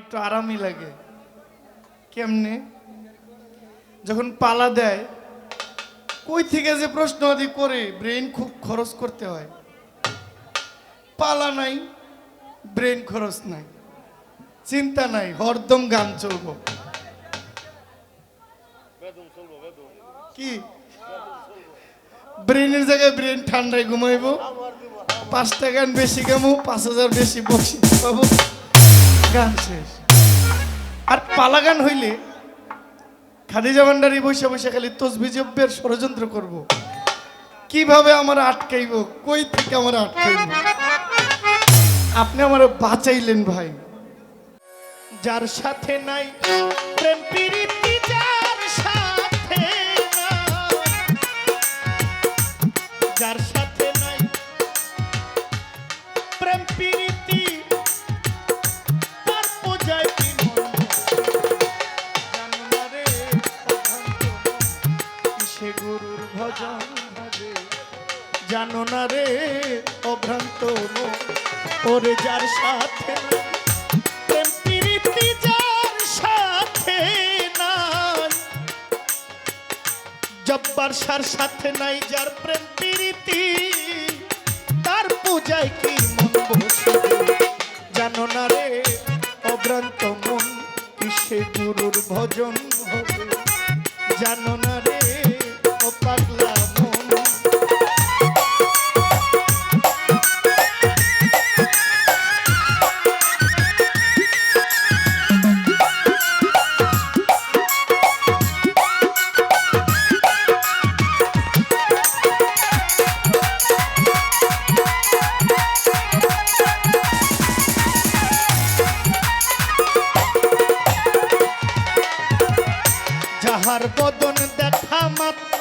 একটু আরামই লাগে। কেমনে? যখন পালা দেয়, কই থেকে যে প্রশ্ন আদি করে? ব্রেন খুব খরচ করতে হয়। পালা নাই ব্রেন খরচ নাই। চিন্তা নাই, হরদম গান চলবো। কি? ব্রেনের জায়গায় ব্রেন ঠান্ডায় ঘুমাইবো। পাঁচটা গান বেশি গামো, পাঁচ হাজার বেশি বসি পাবো। গান শেষ। আর পালা গান হইলে খাদিজা ভান্ডারি বসে বসে খালি তসবি জব্বের ষড়যন্ত্র করব। কীভাবে আমার আটকাইব? কই থেকে আমার আটকাইব? আপনি আমার বাঁচাইলেন ভাই। যার সাথে নাই, প্রেম প্রীতি যার সাথে যার সাথে নাই, প্রেম প্রীতি জানো না রে, অভ্রান্ত ওরে যার সাথে জব্বার সার সাথে নাই যার প্রেম প্রীতি, তার পূজায় কি মন বসে জানো না রে, অভ্রান্ত মন, কিসে গুরুর ভজন হবে? জানো না রে, ও পাগলা মাত্র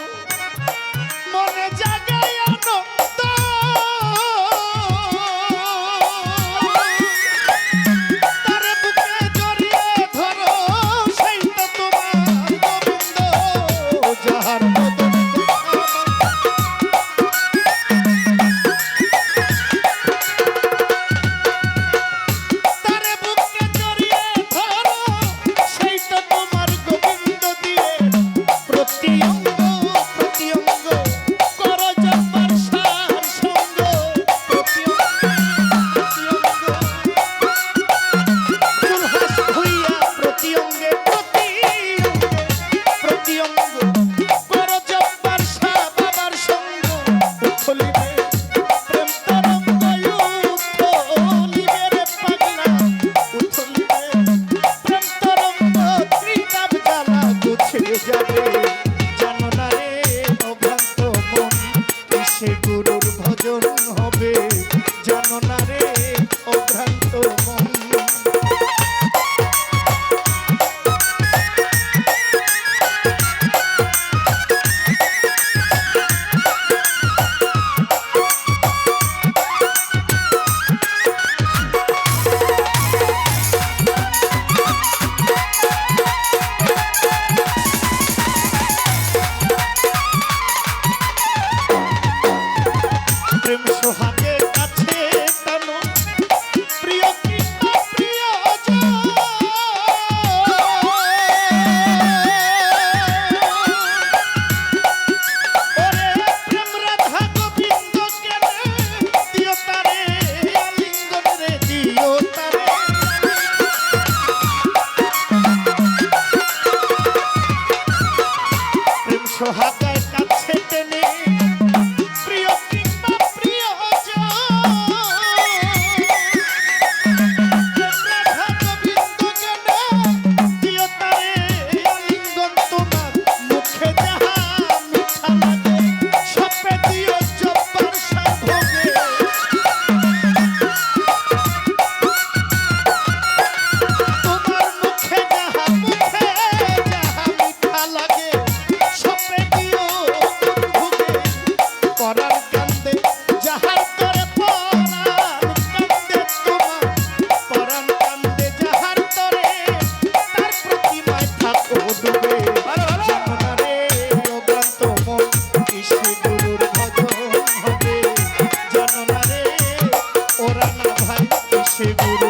কাছে গুরু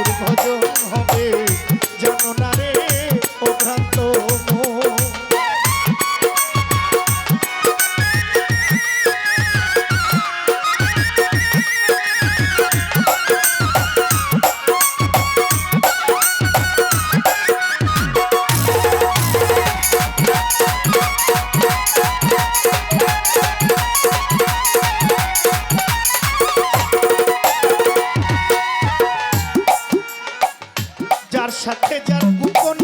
যার গোপন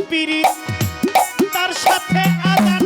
তার সাথে আদান